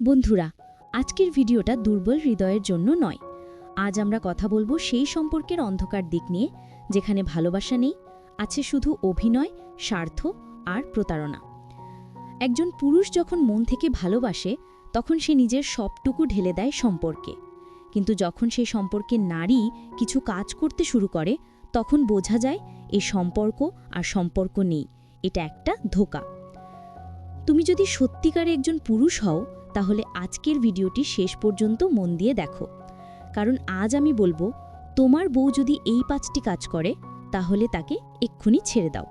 বন্ধুরা, আজকের ভিডিওটা দুর্বল হৃদয়ের জন্য নয়। আজ আমরা কথা বলব সেই সম্পর্কের অন্ধকার দিক নিয়ে, যেখানে ভালোবাসা নেই, আছে শুধু অভিনয়, স্বার্থ আর প্রতারণা। একজন পুরুষ যখন মন থেকে ভালোবাসে, তখন সে নিজের সবটুকু ঢেলে দেয় সম্পর্কে। কিন্তু যখন সেই সম্পর্কে নারী কিছু কাজ করতে শুরু করে, তখন বোঝা যায় এই সম্পর্ক আর সম্পর্ক নেই, এটা একটা ধোকা। তুমি যদি সত্যিকারে একজন পুরুষ হও তাহলে আজকের ভিডিওটি শেষ পর্যন্ত মন দিয়ে দেখো। কারণ আজ আমি বলব, তোমার বউ যদি এই পাঁচটি কাজ করে, তাহলে তাকে এক্ষুনি ছেড়ে দাও।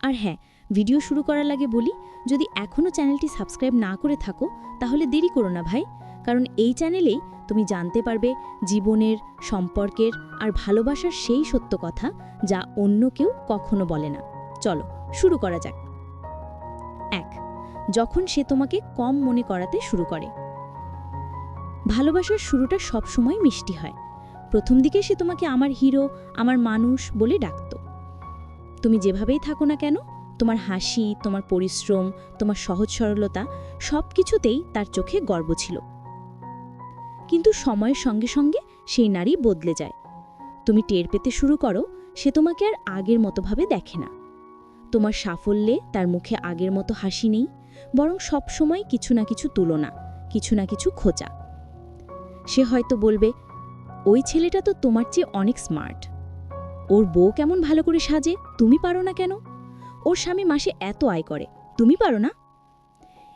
আর হ্যাঁ ভিডিও শুরু করার লাগে বলি, যদি এখনও চ্যানেলটি সাবস্ক্রাইব না করে থাকো, তাহলে দেরি করো না ভাই। কারণ এই চ্যানেলেই তুমি জানতে পারবে জীবনের, সম্পর্কের আর ভালোবাসার সেই সত্য কথা যা অন্য কেউ কখনো বলে না। চলো, শুরু করা যাক। এক যখন সে তোমাকে কম মনে করাতে শুরু করে। ভালোবাসার শুরুটা সবসময় মিষ্টি হয়। প্রথম দিকে সে তোমাকে আমার হিরো, আমার মানুষ বলে ডাকত। তুমি যেভাবেই থাকো না কেন, তোমার হাসি, তোমার পরিশ্রম, তোমার সহজ সরলতা সব কিছুতেই তার চোখে গর্ব ছিল। কিন্তু সময়ের সঙ্গে সঙ্গে সেই নারী বদলে যায়। তুমি টের পেতে শুরু করো, সে তোমাকে আর আগের মতোভাবে দেখে না। তোমার সাফল্যে তার মুখে আগের মতো হাসি নেই বরং সবসময় কিছু না কিছু তুলনা, কিছু না কিছু খোঁচা। সে হয়তো বলবে, ওই ছেলেটা তো তোমার চেয়ে অনেক স্মার্ট। ওর বউ কেমন ভালো করে সাজে, তুমি পারো না কেন? ওর স্বামী মাসে এত আয় করে, তুমি পারো না?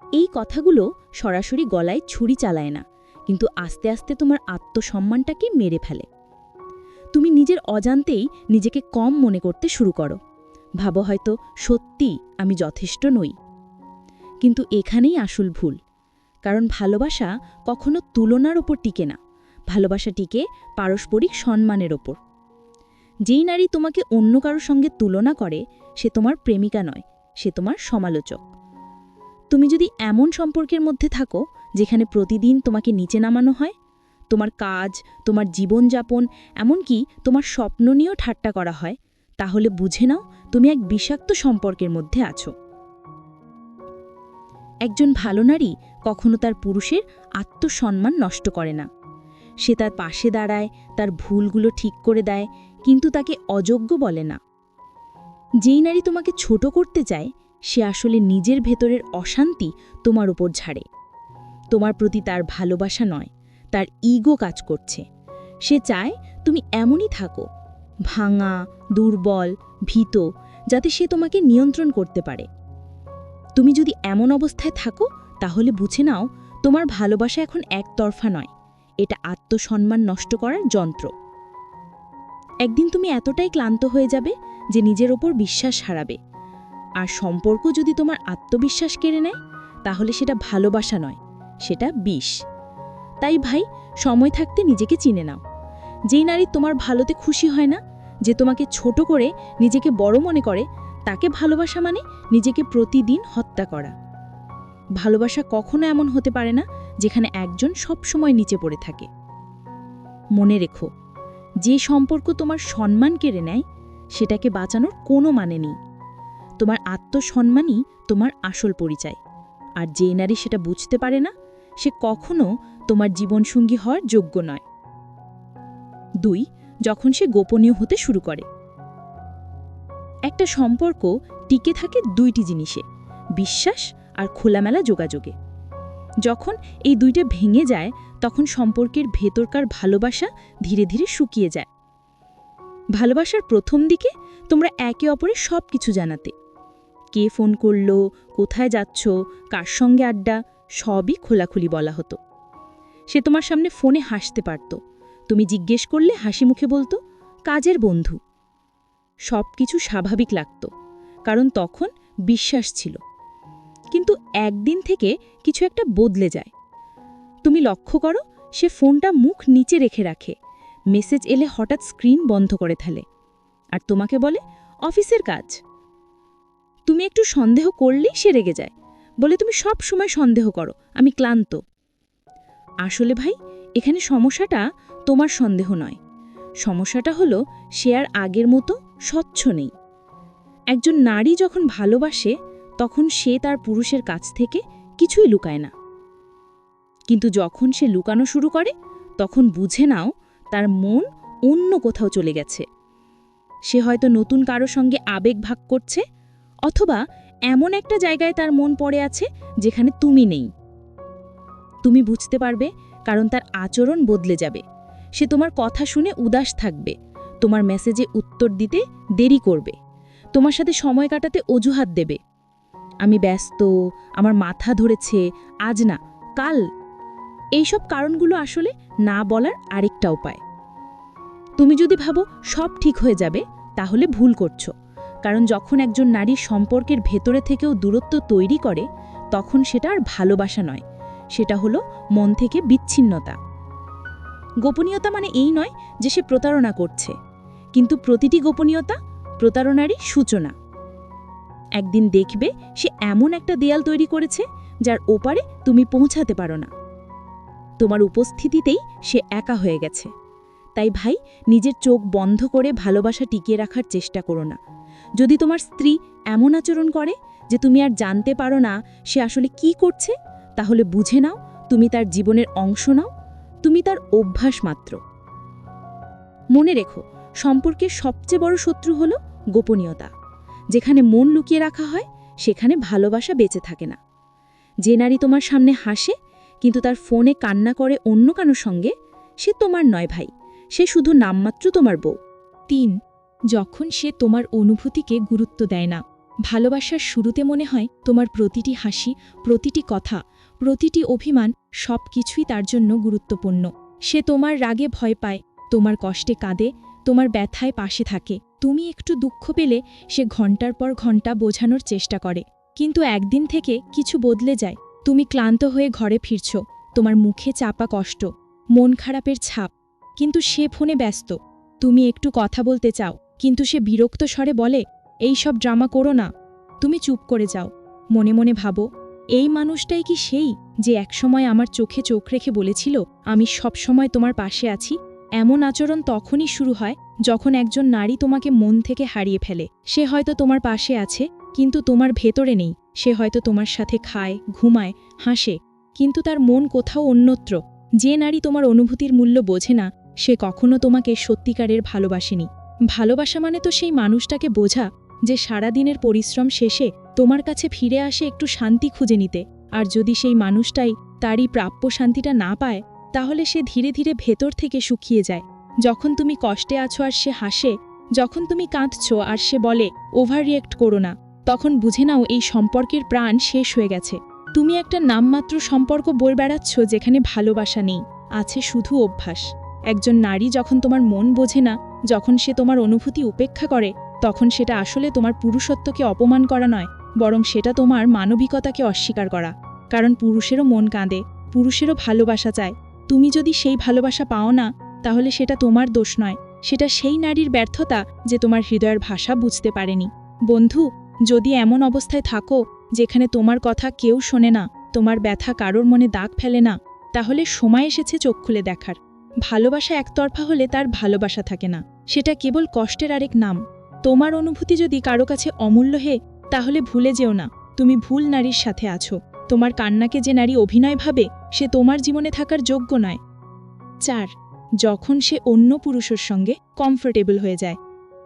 এই কথাগুলো সরাসরি গলায় ছুরি চালায় না, কিন্তু আস্তে আস্তে তোমার আত্মসম্মানটাকে মেরে ফেলে। তুমি নিজের অজান্তেই নিজেকে কম মনে করতে শুরু করো। ভাবো হয়তো সত্যি আমি যথেষ্ট নই। কিন্তু এখানেই আসল ভুল। কারণ ভালোবাসা কখনো তুলনার ওপর টিকে না। ভালোবাসা টিকে পারস্পরিক সম্মানের ওপর। যেই নারী তোমাকে অন্য কারোর সঙ্গে তুলনা করে, সে তোমার প্রেমিকা নয়, সে তোমার সমালোচক। তুমি যদি এমন সম্পর্কের মধ্যে থাকো, যেখানে প্রতিদিন তোমাকে নিচে নামানো হয়, তোমার কাজ, তোমার জীবনযাপন, এমনকি তোমার স্বপ্ন নিয়েও ঠাট্টা করা হয়, তাহলে বুঝে নাও তুমি এক বিষাক্ত সম্পর্কের মধ্যে আছো। একজন ভালো নারী কখনো তার পুরুষের আত্মসম্মান নষ্ট করে না। সে তার পাশে দাঁড়ায়, তার ভুলগুলো ঠিক করে দেয়, কিন্তু তাকে অযোগ্য বলে না। যেই নারী তোমাকে ছোট করতে চায়, সে আসলে নিজের ভেতরের অশান্তি তোমার উপর ঝাড়ে। তোমার প্রতি তার ভালোবাসা নয়, তার ইগো কাজ করছে। সে চায় তুমি এমনই থাকো, ভাঙা, দুর্বল, ভীত, যাতে সে তোমাকে নিয়ন্ত্রণ করতে পারে। তুমি যদি এমন অবস্থায় থাকো, তাহলে বুঝে নাও, তোমার ভালোবাসা এখন একতরফা নয়। এটা আত্মসম্মান নষ্ট করার যন্ত্র। একদিন তুমি এতটাই ক্লান্ত হয়ে যাবে যে নিজের ওপর বিশ্বাস হারাবে। আর সম্পর্ক যদি তোমার আত্মবিশ্বাস কেড়ে নেয়, তাহলে সেটা ভালোবাসা নয়, সেটা বিষ। তাই ভাই, সময় থাকতে নিজেকে চিনে নাও। যেই নারী তোমার ভালোতে খুশি হয় না, যে তোমাকে ছোট করে নিজেকে বড় মনে করে তাকে ভালোবাসা মানে নিজেকে প্রতিদিন হত্যা করা। ভালোবাসা কখনো এমন হতে পারে না, যেখানে একজন সব সময় নিচে পড়ে থাকে। মনে রেখো, যে সম্পর্ক তোমার সম্মান কেড়ে নেয়, সেটাকে বাঁচানোর কোনো মানে নেই। তোমার আত্মসম্মানই তোমার আসল পরিচয়। আর যে নারী সেটা বুঝতে পারে না, সে কখনো তোমার জীবনসঙ্গী হওয়ার যোগ্য নয়। দুই, যখন সে গোপনীয় হতে শুরু করে একটা সম্পর্ক টিকে থাকে দুইটি জিনিসে, বিশ্বাস আর খোলামেলা যোগাযোগে। যখন এই দুইটা ভেঙে যায়, তখন সম্পর্কের ভেতরকার ভালোবাসা ধীরে ধীরে শুকিয়ে যায়। ভালোবাসার প্রথম দিকে তোমরা একে অপরের সব কিছু জানাতে। কে ফোন করল, কোথায় যাচ্ছ, কার সঙ্গে আড্ডা, সবই খোলাখুলি বলা হতো। সে তোমার সামনে ফোনে হাসতে পারত। তুমি জিজ্ঞেস করলে হাসি মুখে বলতো, কাজের বন্ধু। সব কিছু স্বাভাবিক লাগত, কারণ তখন বিশ্বাস ছিল। কিন্তু একদিন থেকে কিছু একটা বদলে যায়। তুমি লক্ষ্য করো, সে ফোনটা মুখ নিচে রেখে রাখে। মেসেজ এলে হঠাৎ স্ক্রিন বন্ধ করে ফেলে। আর তোমাকে বলে, অফিসের কাজ। তুমি একটু সন্দেহ করলেই সে রেগে যায়। বলে, তুমি সব সময় সন্দেহ করো, আমি ক্লান্ত। আসলে ভাই, এখানে সমস্যাটা তোমার সন্দেহ নয়। সমস্যাটা হলো সে আর আগের মতো স্বচ্ছ নেই। একজন নারী যখন ভালোবাসে, তখন সে তার পুরুষের কাছ থেকে কিছুই লুকায় না। কিন্তু যখন সে লুকানো শুরু করে, তখন বুঝে নাও তার মন অন্য কোথাও চলে গেছে। সে হয়তো নতুন কারও সঙ্গে আবেগ ভাগ করছে, অথবা এমন একটা জায়গায় তার মন পড়ে আছে যেখানে তুমি নেই। তুমি বুঝতে পারবে কারণ তার আচরণ বদলে যাবে। সে তোমার কথা শুনে উদাস থাকবে। তোমার মেসেজে উত্তর দিতে দেরি করবে। তোমার সাথে সময় কাটাতে অজুহাত দেবে। আমি ব্যস্ত, আমার মাথা ধরেছে, আজ না, কাল। এইসব কারণগুলো আসলে না বলার আরেকটা উপায়। তুমি যদি ভাবো সব ঠিক হয়ে যাবে, তাহলে ভুল করছ। কারণ যখন একজন নারী সম্পর্কের ভেতরে থেকেও দূরত্ব তৈরি করে, তখন সেটা আর ভালোবাসা নয়। সেটা হলো মন থেকে বিচ্ছিন্নতা। গোপনীয়তা মানে এই নয় যে সে প্রতারণা করছে। কিন্তু প্রতিটি গোপনীয়তা প্রতারণারই সূচনা। একদিন দেখবে সে এমন একটা দেয়াল তৈরি করেছে যার ওপারে তুমি পৌঁছাতে পারো না। তোমার উপস্থিতিতেই সে একা হয়ে গেছে। তাই ভাই, নিজের চোখ বন্ধ করে ভালোবাসা টিকিয়ে রাখার চেষ্টা করো না। যদি তোমার স্ত্রী এমন আচরণ করে যে তুমি আর জানতে পারো না সে আসলে কি করছে, তাহলে বুঝে নাও তুমি তার জীবনের অংশ নাও তুমি তার অভ্যাস মাত্র। মনে রেখো, সম্পর্কের সবচেয়ে বড় শত্রু হল গোপনীয়তা। যেখানে মন লুকিয়ে রাখা হয়, সেখানে ভালোবাসা বেঁচে থাকে না। যে নারী তোমার সামনে হাসে, কিন্তু তার ফোনে কান্না করে অন্য কারোর সঙ্গে, সে তোমার নয় ভাই। সে শুধু নামমাত্র তোমার বউ। তিন, যখন সে তোমার অনুভূতিকে গুরুত্ব দেয় না, ভালোবাসার শুরুতে মনে হয় তোমার প্রতিটি হাসি, প্রতিটি কথা প্রতিটি অভিমান সব কিছুই তার জন্য গুরুত্বপূর্ণ। সে তোমার রাগে ভয় পায়, তোমার কষ্টে কাঁদে, তোমার ব্যথায় পাশে থাকে। তুমি একটু দুঃখ পেলে সে ঘণ্টার পর ঘণ্টা বোঝানোর চেষ্টা করে। কিন্তু একদিন থেকে কিছু বদলে যায়। তুমি ক্লান্ত হয়ে ঘরে ফিরছ। তোমার মুখে চাপা কষ্ট, মন খারাপের ছাপ। কিন্তু সে ফোনে ব্যস্ত। তুমি একটু কথা বলতে চাও, কিন্তু সে বিরক্ত স্বরে বলে এই সব ড্রামা করো না। তুমি চুপ করে যাও। মনে মনে ভাবো এই মানুষটাই কি সেই যে একসময় আমার চোখে চোখ রেখে বলেছিল, আমি সব সময় তোমার পাশে আছি এমন আচরণ তখনই শুরু হয় যখন একজন নারী তোমাকে মন থেকে হারিয়ে ফেলে। সে হয়তো তোমার পাশে আছে, কিন্তু তোমার ভেতরে নেই। সে হয়তো তোমার সাথে খায়, ঘুমায়, হাসে, কিন্তু তার মন কোথাও অন্যত্র। যে নারী তোমার অনুভূতির মূল্য বোঝে না, সে কখনো তোমাকে সত্যিকারের ভালোবাসেনি। ভালোবাসা মানে তো সেই মানুষটাকে বোঝা যে সারাদিনের পরিশ্রম শেষে তোমার কাছে ফিরে আসে একটু শান্তি খুঁজে নিতে, আর যদি সেই মানুষটাই তারই প্রাপ্য শান্তিটা না পায়, তাহলে সে ধীরে ধীরে ভেতর থেকে শুকিয়ে যায়। যখন তুমি কষ্টে আছো আর সে হাসে, যখন তুমি কাঁদছ আর সে বলে ওভার রিয়েক্ট করো না, তখন বুঝে নাও এই সম্পর্কের প্রাণ শেষ হয়ে গেছে। তুমি একটা নামমাত্র সম্পর্ক বই বেড়াচ্ছ যেখানে ভালোবাসা নেই, আছে শুধু অভ্যাস। একজন নারী যখন তোমার মন বোঝে না, যখন সে তোমার অনুভূতি উপেক্ষা করে, তখন সেটা আসলে তোমার পুরুষত্বকে অপমান করা নয় বরং সেটা তোমার মানবিকতাকে অস্বীকার করা। কারণ পুরুষেরও মন কাঁদে, পুরুষেরও ভালোবাসা চায়। তুমি যদি সেই ভালোবাসা পাও না, তাহলে সেটা তোমার দোষ নয়। সেটা সেই নারীর ব্যর্থতা যে তোমার হৃদয়ের ভাষা বুঝতে পারেনি। বন্ধু, যদি এমন অবস্থায় থাকো, যেখানে তোমার কথা কেউ শোনে না, তোমার ব্যথা কারোর মনে দাগ ফেলে না, তাহলে সময় এসেছে চোখ খুলে দেখার। ভালোবাসা একতরফা হলে তার ভালোবাসা থাকে না। সেটা কেবল কষ্টের আরেক নাম। তোমার অনুভূতি যদি কারও কাছে অমূল্য হে তাহলে ভুলে যেও না, তুমি ভুল নারীর সাথে আছো। তোমার কান্নাকে যে নারী অভিনয় ভাবে, সে তোমার জীবনে থাকার যোগ্য নয়। চার, যখন সে অন্য পুরুষের সঙ্গে কমফোর্টেবল হয়ে যায়।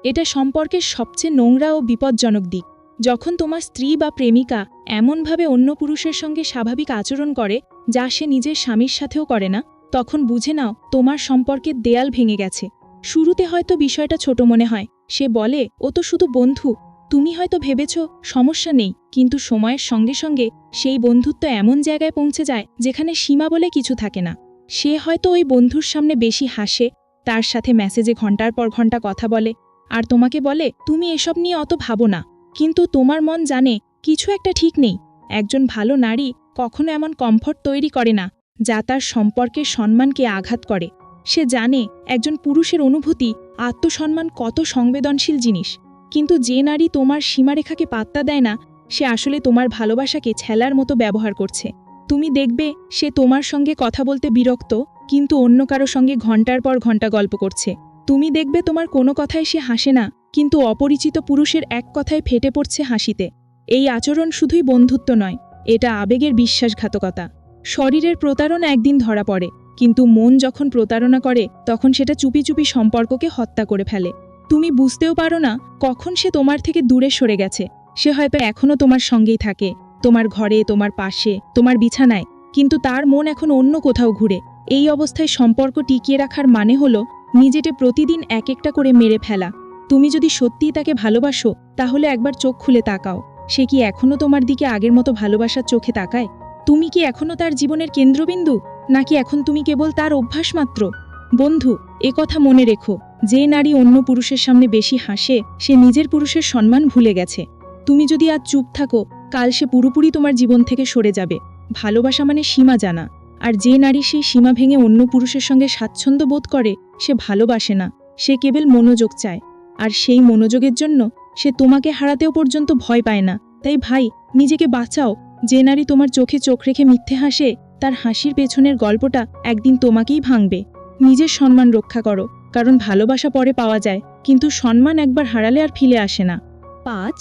এটা সম্পর্কের সবচেয়ে নোংরা ও বিপজ্জনক দিক। যখন তোমার স্ত্রী বা প্রেমিকা এমনভাবে অন্য পুরুষের সঙ্গে স্বাভাবিক আচরণ করে, যা সে নিজের স্বামীর সাথেও করে না, তখন বুঝে নাও, তোমার সম্পর্কের দেয়াল ভেঙে গেছে। শুরুতে হয়তো বিষয়টা ছোট মনে হয়, সে বলে, ও তো শুধু বন্ধু তুমি হয়তো ভেবেছ, সমস্যা নেই, কিন্তু সময়ের সঙ্গে সঙ্গে সেই বন্ধুত্ব এমন জায়গায় পৌঁছে যায়, যেখানে সীমা বলে কিছু থাকে না। সে হয়তো ওই বন্ধুর সামনে বেশি হাসে, তার সাথে মেসেজে ঘণ্টার পর ঘণ্টা কথা বলে, আর তোমাকে বলে, তুমি এসব নিয়ে অত ভাবো না, কিন্তু তোমার মন জানে, কিছু একটা ঠিক নেই। একজন ভালো নারী কখনো এমন কমফর্ট তৈরি করে না, যা তার সম্পর্কের সম্মানকে আঘাত করে। সে জানে, একজন পুরুষের অনুভূতি, আত্মসম্মান কত সংবেদনশীল জিনিস। কিন্তু যে নারী তোমার সীমারেখাকে পাত্তা দেয় না, সে আসলে তোমার ভালোবাসাকে ছেলার মতো ব্যবহার করছে। তুমি দেখবে, সে তোমার সঙ্গে কথা বলতে বিরক্ত, কিন্তু অন্য কারও সঙ্গে ঘণ্টার পর ঘণ্টা গল্প করছে। তুমি দেখবে তোমার কোনো কথায় সে হাসে না, কিন্তু অপরিচিত পুরুষের এক কথায় ফেটে পড়ছে হাসিতে। এই আচরণ শুধুই বন্ধুত্ব নয়, এটা আবেগের বিশ্বাসঘাতকতা। শরীরের প্রতারণা একদিন ধরা পড়ে, কিন্তু মন যখন প্রতারণা করে, তখন সেটা চুপি চুপি সম্পর্ককে হত্যা করে ফেলে। তুমি বুঝতেও পারো না কখন সে তোমার থেকে দূরে সরে গেছে। সে হয়তো এখনও তোমার সঙ্গেই থাকে, তোমার ঘরে, তোমার পাশে, তোমার বিছানায়। কিন্তু তার মন এখন অন্য কোথাও ঘুরে। এই অবস্থায় সম্পর্ক টিকিয়ে রাখার মানে হলো নিজেকে প্রতিদিন এক একটা করে মেরে ফেলা। তুমি যদি সত্যিই তাকে ভালোবাসো, তাহলে একবার চোখ খুলে তাকাও। সে কি এখনও তোমার দিকে আগের মতো ভালোবাসার চোখে তাকায়? তুমি কি এখনও তার জীবনের কেন্দ্রবিন্দু? নাকি এখন তুমি কেবল তার অভ্যাস মাত্র? বন্ধু, এ কথা মনে রেখো, যে নারী অন্য পুরুষের সামনে বেশি হাসে, সে নিজের পুরুষের সম্মান ভুলে গেছে। তুমি যদি আজ চুপ থাকো, কাল সে পুরোপুরি তোমার জীবন থেকে সরে যাবে। ভালোবাসা মানে সীমা জানা, আর যে নারী সেই সীমা ভেঙে অন্য পুরুষের সঙ্গে স্বাচ্ছন্দ্য বোধ করে, সে ভালোবাসে না, সে কেবল মনোযোগ চায়। আর সেই মনোযোগের জন্য, সে তোমাকে হারাতেও পর্যন্ত ভয় পায় না। তাই ভাই, নিজেকে বাঁচাও, যে নারী তোমার চোখে চোখ রেখে মিথ্যে হাসে, তার হাসির পেছনের গল্পটা একদিন তোমাকেই ভাঙবে। নিজের সম্মান রক্ষা করো, কারণ ভালোবাসা পরে পাওয়া যায়, কিন্তু সম্মান একবার হারালে আর ফিরে আসে না। পাঁচ,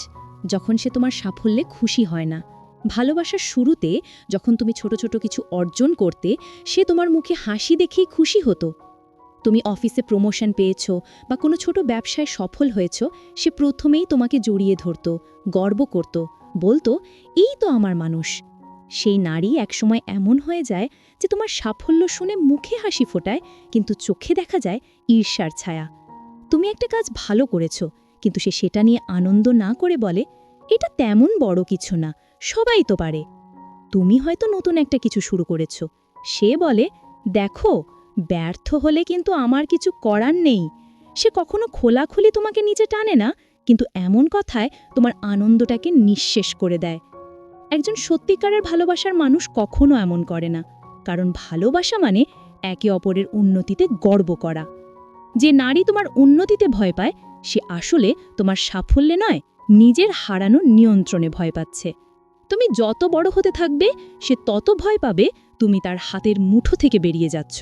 যখন সে তোমার সাফল্যে খুশি হয় না, ভালোবাসার শুরুতে যখন তুমি ছোট ছোট কিছু অর্জন করতে, সে তোমার মুখে হাসি দেখেই খুশি হতো। তুমি অফিসে প্রমোশন পেয়েছ বা কোনো ছোট ব্যবসায় সফল হয়েছ, সে প্রথমেই তোমাকে জড়িয়ে ধরত, গর্ব করত, বলতো, এই তো আমার মানুষ। সেই নারী একসময় এমন হয়ে যায় যে তোমার সাফল্য শুনে মুখে হাসি ফোটায়, কিন্তু চোখে দেখা যায় ঈর্ষার ছায়া। তুমি একটা কাজ ভালো করেছ, কিন্তু সে সেটা নিয়ে আনন্দ না করে বলে, এটা তেমন বড় কিছু না, সবাই তো পারে। তুমি হয়তো নতুন একটা কিছু শুরু করেছ। সে বলে, দেখো, ব্যর্থ হলে কিন্তু আমার কিছু করার নেই। সে কখনো খোলাখুলি তোমাকে নিচে টানে না, কিন্তু এমন কথায় তোমার আনন্দটাকে নিঃশেষ করে দেয়। একজন সত্যিকারের ভালোবাসার মানুষ কখনো এমন করে না, কারণ ভালোবাসা মানে একে অপরের উন্নতিতে গর্ব করা। যে নারী তোমার উন্নতিতে ভয় পায়, সে আসলে তোমার সাফল্যে নয়, নিজের হারানো নিয়ন্ত্রণে ভয় পাচ্ছে। তুমি যত বড় হতে থাকবে, সে তত ভয় পাবে তুমি তার হাতের মুঠো থেকে বেরিয়ে যাচ্ছ।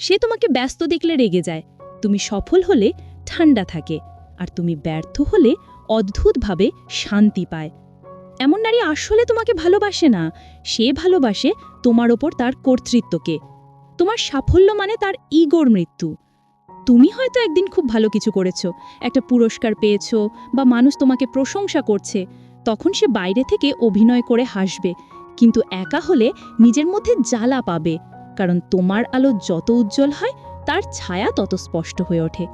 সে তোমাকে ব্যস্ত দেখলে রেগে যায়, তুমি সফল হলে ঠান্ডা থাকে, আর তুমি ব্যর্থ হলে অদ্ভুতভাবে শান্তি পায়। এমন নারী আসলে তোমাকে ভালোবাসে না। সে ভালোবাসে তোমার ওপর তার কর্তৃত্বকে। তোমার সাফল্য মানে তার ইগোর মৃত্যু। তুমি হয়তো একদিন খুব ভালো কিছু করেছ, একটা পুরস্কার পেয়েছ বা মানুষ তোমাকে প্রশংসা করছে, তখন সে বাইরে থেকে অভিনয় করে হাসবে, কিন্তু একা হলে নিজের মধ্যে জ্বালা পাবে, কারণ তোমার আলো যত উজ্জ্বল হয়, তার ছায়া তত স্পষ্ট হয়ে ওঠে।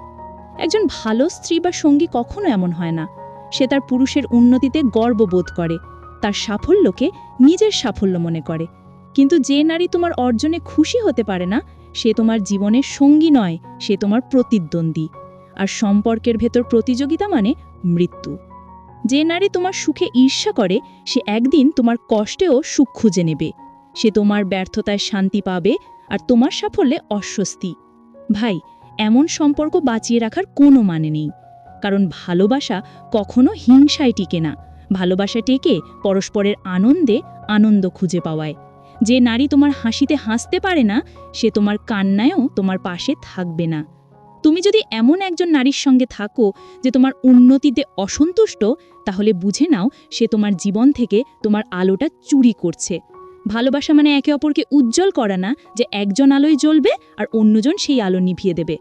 একজন ভালো স্ত্রী বা সঙ্গী কখনো এমন হয় না। সে তার পুরুষের উন্নতিতে গর্ববোধ করে, তার সাফল্যকে নিজের সাফল্য মনে করে। কিন্তু যে নারী তোমার অর্জনে খুশি হতে পারে না, সে তোমার জীবনের সঙ্গী নয়, সে তোমার প্রতিদ্বন্দ্বী। আর সম্পর্কের ভেতর প্রতিযোগিতা মানে মৃত্যু। যে নারী তোমার সুখে ঈর্ষা করে, সে একদিন তোমার কষ্টেও সুখ খুঁজে নেবে। সে তোমার ব্যর্থতায় শান্তি পাবে আর তোমার সাফল্যে অস্বস্তি। ভাই, এমন সম্পর্ক বাঁচিয়ে রাখার কোনো মানে নেই। কারণ ভালোবাসা কখনো হিংসায় টিকে না। ভালোবাসা টেকে পরস্পরের আনন্দে আনন্দ খুঁজে পাওয়ায়। যে নারী তোমার হাসিতে হাসতে পারে না, সে তোমার কান্নায়ও তোমার পাশে থাকবে না। তুমি যদি এমন একজন নারীর সঙ্গে থাকো যে তোমার উন্নতিতে অসন্তুষ্ট, তাহলে বুঝে নাও সে তোমার জীবন থেকে তোমার আলোটা চুরি করছে। ভালোবাসা মানে একে অপরকে উজ্জ্বল করা না যে একজন আলোয় জ্বলবে আর অন্যজন সেই আলো নিভিয়ে দেবে।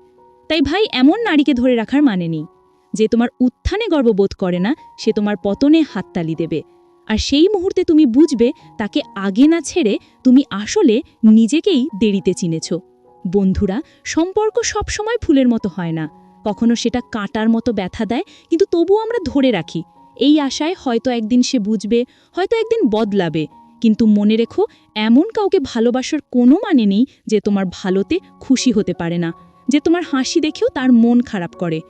তাই ভাই, এমন নারীকে ধরে রাখার মানে নেই। যে তোমার উত্থানে গর্ববোধ করে না, সে তোমার পতনে হাততালি দেবে। আর সেই মুহূর্তে তুমি বুঝবে, তাকে আগে না ছেড়ে তুমি আসলে নিজেকেই দেরিতে চিনেছ। বন্ধুরা, সম্পর্ক সবসময় ফুলের মতো হয় না। কখনো সেটা কাঁটার মতো ব্যথা দেয়, কিন্তু তবুও আমরা ধরে রাখি। এই আশায় হয়তো একদিন সে বুঝবে, হয়তো একদিন বদলাবে। কিন্তু মনে রেখো, এমন কাউকে ভালোবাসার কোনো মানে নেই যে তোমার ভালোতে খুশি হতে পারে না। যে তোমার হাসি দেখেও তার মন খারাপ করে।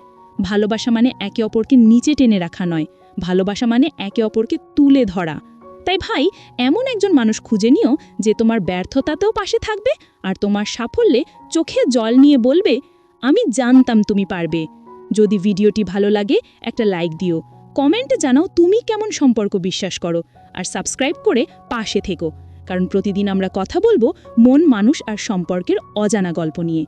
ভালোবাসা মানে একে অপরকে নিচে টেনে রাখা নয়। ভালোবাসা মানে একে অপরকে তুলে ধরা। তাই ভাই, এমন একজন মানুষ খুঁজে নিও যে তোমার ব্যর্থতাতেও পাশে থাকবে আর তোমার সাফল্যে চোখে জল নিয়ে বলবে, আমি জানতাম তুমি পারবে। যদি ভিডিওটি ভালো লাগে, একটা লাইক দিও। কমেন্টে জানাও তুমি কেমন সম্পর্ক বিশ্বাস করো আর সাবস্ক্রাইব করে পাশে থেকো। কারণ প্রতিদিন আমরা কথা বলব মন, মানুষ আর সম্পর্কের অজানা গল্প নিয়ে।